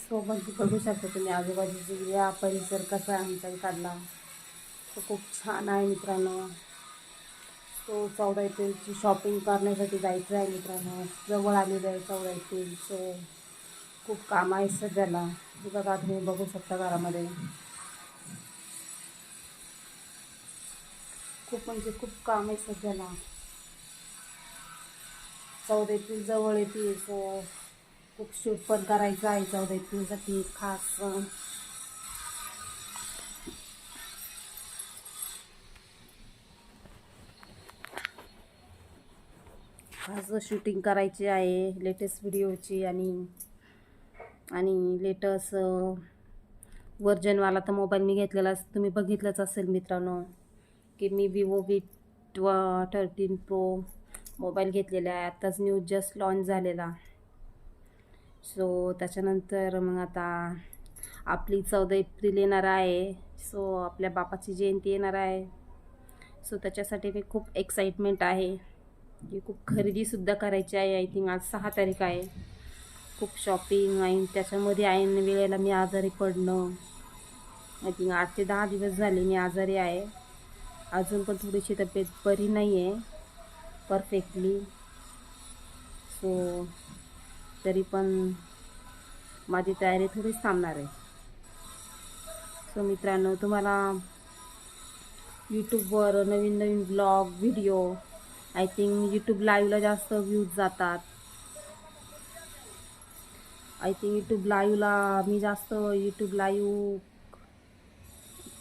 सोबत बघू शकता तुम्ही. आजूबाजूचा परिसर कसा आहे आमचा काढला तो खूप छान आहे मित्रांनो. तो चौदा एप्रिलची शॉपिंग करण्यासाठी जायचं आहे मित्रांनो. जवळ आलेलं आहे चौदा एप्रिल सो खूप काम आहे सध्याला. हे का तुम्ही बघू शकता घरामध्ये. खूप म्हणजे खूप काम आहे सध्याला. चौदा एप्रिल जवळ येते सो खूप शूट पण करायचं आहे चौदा एप्रिलसाठी. खास आज शूटिंग करायची आहे लेटेस्ट व्हिडिओची आणि आणि लेटेस्ट वर्जनवाला तर मोबाईल मी घेतलेला तुम्ही बघितलंच असेल मित्रांनो की मी विवो वी ट्व थर्टीन प्रो मोबाईल घेतलेला आहे. आत्ताच न्यूज जस्ट लॉन्च झालेला. सो त्याच्यानंतर मग आता आपली चौदा एप्रिल येणार आहे. सो आपल्या बापाची जयंती येणार आहे. सो त्याच्यासाठी मी खूप एक्साइटमेंट आहे. की खूप खरेदीसुद्धा करायची आहे आय थिंक आज सहा तारीख आहे. खूप शॉपिंग आहे त्याच्यामध्ये ऐन वेळेला मी आजारी पडणं. आय थिंक आठ ते दहा दिवस झाले मी आजारी आहे. अजून पण थोडीशी तब्येत बरी नाही आहे परफेक्टली सो तरी पण माझी तयारी थोडीच थांबणार आहे. सो मित्रांनो तुम्हाला यूट्यूबवर नवीन नवीन blog video I think YouTube लाईव्हला जास्त व्ह्यूज जातात. आय थिंक यूट्यूब लाईव्हला मी जास्त यूट्यूब लाईव्ह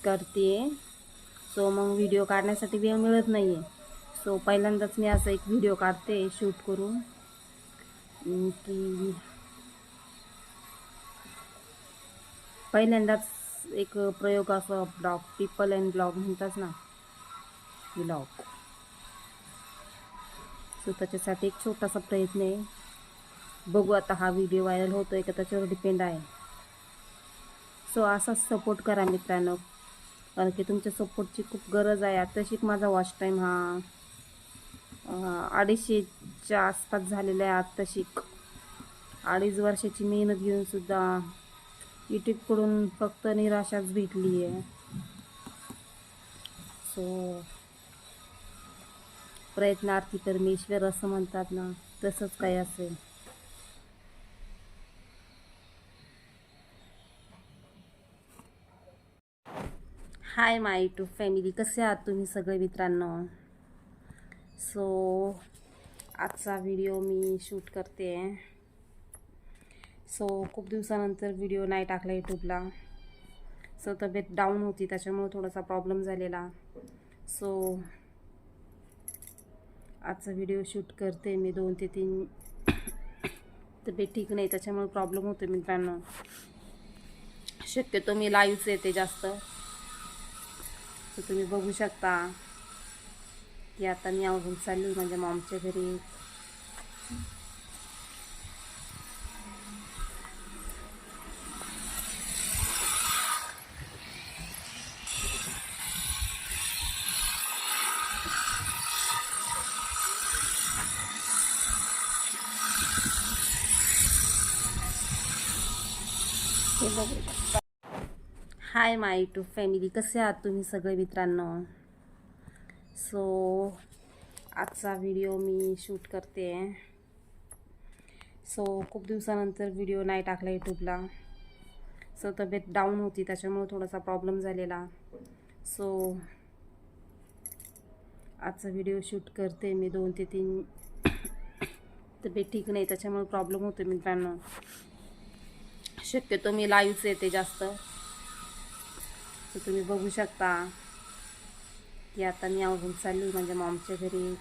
करते. सो मग व्हिडिओ काढण्यासाठी वेळ मिळत नाही आहे सो पहिल्यांदाच मी असं एक व्हिडिओ काढते शूट करून. की पहिल्यांदाच एक प्रयोग असं ब्लॉग पीपल अँड ब्लॉग म्हणतात ना. ब्लॉग सो त्याच्यासाठी एक छोटासा प्रयत्न आहे. बघू आता हा व्हिडिओ व्हायरल होतो आहे का त्याच्यावर डिपेंड आहे. सो असाच सपोर्ट करा मित्रांनो. कारण की तुमच्या सपोर्टची खूप गरज आहे. आताशी माझा वॉच टाईम हा अडीचशेच्या आसपास झालेला आहे आत्ताशिक अडीच वर्षाची मेहनत घेऊनसुद्धा यूट्यूबकडून फक्त निराशाच भेटली आहे सो प्रयत्नार्थी परमेश्वर असं म्हणतात ना तसंच काही असेल. हाय माय यूट्यूब फॅमिली कसे आहात तुम्ही सगळे मित्रांनो? सो आजचा व्हिडिओ मी शूट करते. सो खूप दिवसानंतर व्हिडिओ नाही टाकला यूट्यूबला सो तब्येत डाऊन होती त्याच्यामुळे थोडासा प्रॉब्लेम झालेला. सो आजचा व्हिडिओ शूट करते मी दोन ते तीन. तब्येत ठीक नाही त्याच्यामुळे प्रॉब्लेम होतो मित्रांनो. शक्यतो मी लाईव्हच येते जास्त. तर तुम्ही बघू शकता की आता मी आवरून चालली माझ्या मॉमच्या घरी. हाय माय यूट्यूब फॅमिली कसे आहात तुम्ही सगळे मित्रांनो? सो आजचा व्हिडिओ मी शूट करते. सो खूप दिवसानंतर व्हिडिओ नाही टाकला यूट्यूबला सो तब्येत डाऊन होती त्याच्यामुळे थोडासा प्रॉब्लेम झालेला. सो आजचा व्हिडिओ शूट करते मी दोन ते तीन. तब्येत ठीक नाही त्याच्यामुळे प्रॉब्लेम होतो मित्रांनो. शक्यतो मी लाईव्हच येते जास्त. तुम्ही बघू शकता. की आता मी आवडून चालली माझ्या मॉमच्या घरी.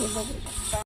बघू शकता.